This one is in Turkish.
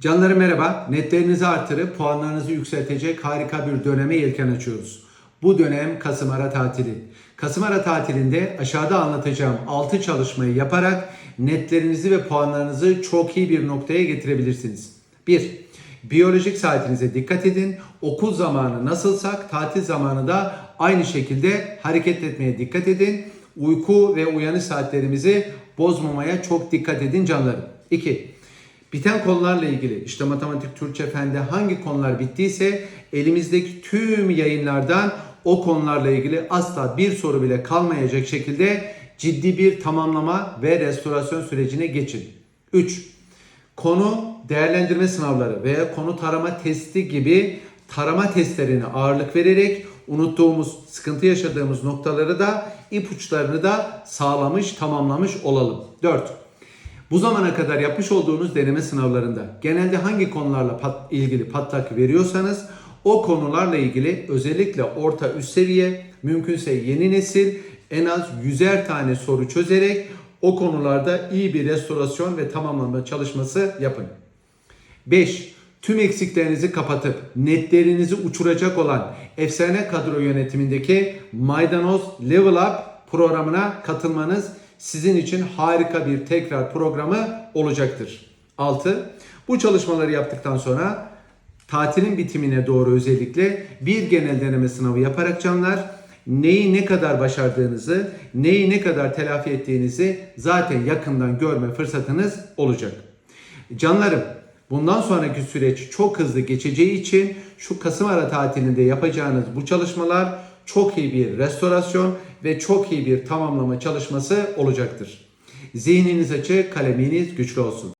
Canlarım merhaba. Netlerinizi artırıp puanlarınızı yükseltecek harika bir döneme yelken açıyoruz. Bu dönem Kasım ara tatili. Kasım ara tatilinde aşağıda anlatacağım 6 çalışmayı yaparak netlerinizi ve puanlarınızı çok iyi bir noktaya getirebilirsiniz. 1. Biyolojik saatinize dikkat edin. Okul zamanı nasılsak tatil zamanı da aynı şekilde hareket etmeye dikkat edin. Uyku ve uyanış saatlerimizi bozmamaya çok dikkat edin canlarım. 2. Biten konularla ilgili işte matematik, Türkçe, fende hangi konular bittiyse elimizdeki tüm yayınlardan o konularla ilgili asla bir soru bile kalmayacak şekilde ciddi bir tamamlama ve restorasyon sürecine geçin. 3. Konu değerlendirme sınavları veya konu tarama testi gibi tarama testlerine ağırlık vererek unuttuğumuz, sıkıntı yaşadığımız noktaları da ipuçlarını da sağlamış, tamamlamış olalım. 4. Bu zamana kadar yapmış olduğunuz deneme sınavlarında genelde hangi konularla pat- ilgili patlak veriyorsanız o konularla ilgili özellikle orta üst seviye, mümkünse yeni nesil en az 100'er tane soru çözerek o konularda iyi bir restorasyon ve tamamlama çalışması yapın. 5. Tüm eksiklerinizi kapatıp netlerinizi uçuracak olan efsane kadro yönetimindeki Maydanoz Level Up programına katılmanız sizin için harika bir tekrar programı olacaktır. 6. Bu çalışmaları yaptıktan sonra tatilin bitimine doğru özellikle bir genel deneme sınavı yaparak canlar neyi ne kadar başardığınızı, neyi ne kadar telafi ettiğinizi zaten yakından görme fırsatınız olacak. Canlarım bundan sonraki süreç çok hızlı geçeceği için şu Kasım ara tatilinde yapacağınız bu çalışmalar çok iyi bir restorasyon ve çok iyi bir tamamlama çalışması olacaktır. Zihniniz açık, kaleminiz güçlü olsun.